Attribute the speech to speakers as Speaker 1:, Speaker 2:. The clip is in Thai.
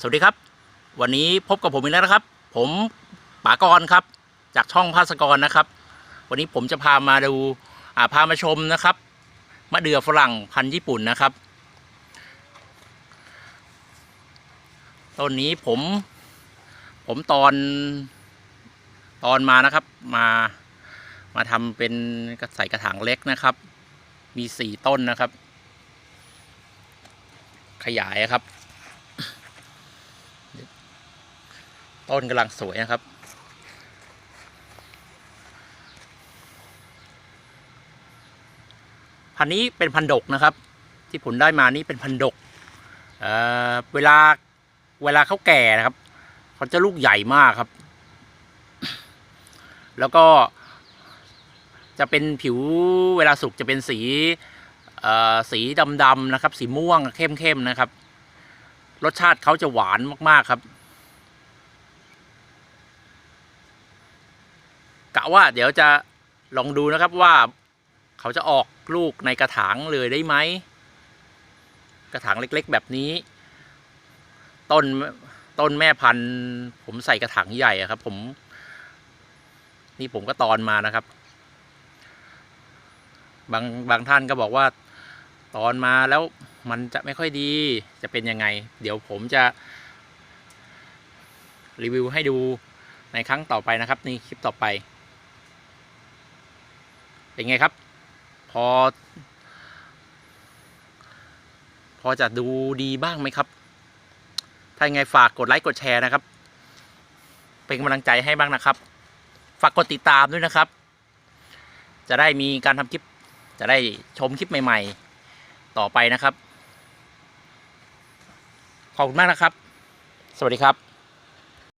Speaker 1: สวัสดีครับ วันนี้พบกับผมอีกแล้วนะครับ ผมป๋ากรครับ จากช่องภาสกรนะครับ วันนี้ผมจะพามาดูอ่าพามาชมนะครับมะเดื่อฝรั่งพันธุ์ญี่ปุ่นนะครับต้นนี้ผม ผมตอนตอนมานะครับ มามาทำเป็นใส่กระถางเล็กนะครับ มีสี่ต้นนะครับ ขยายครับ ต้นกำลังสวยนะครับ พันนี้เป็นพันดกนะครับ ที่ผมได้มานี่เป็นพันดกเเวลาเวลาเขาแก่นะครับเขาจะลูกใหญ่มากครับ แล้วก็จะเป็นผิวเวลาสุกจะเป็นสีสีดำๆนะครับ สีม่วงเข้มๆนะครับ รสชาติเขาจะหวานมากๆครับ กะว่าเดี๋ยวจะลองดูนะครับว่าเขาจะออกลูกในกระถางเลยได้ไหม กระถางเล็กๆแบบนี้ ต้นต้นแม่พันธุ์ ผมใส่กระถางใหญ่อะครับ ผม นี่ผมก็ตอนมานะครับ บางบางท่านก็บอกว่าตอนมาแล้วมันจะไม่ค่อยดีจะเป็นยังไง เดี๋ยวผมจะ รีวิวให้ดูในครั้งต่อไปนะครับ นี่คลิปต่อไป เป็นไงครับ พอ พอจะดูดีบ้างไหมครับ ถ้ายังไงฝากกดไลค์กดแชร์นะครับ เป็นกำลังใจให้บ้างนะครับ ฝากกดติดตามด้วยนะครับ จะได้มีการทำคลิป จะได้ชมคลิปใหม่ ๆ ต่อไปนะครับ ขอบคุณมากนะครับ สวัสดีครับ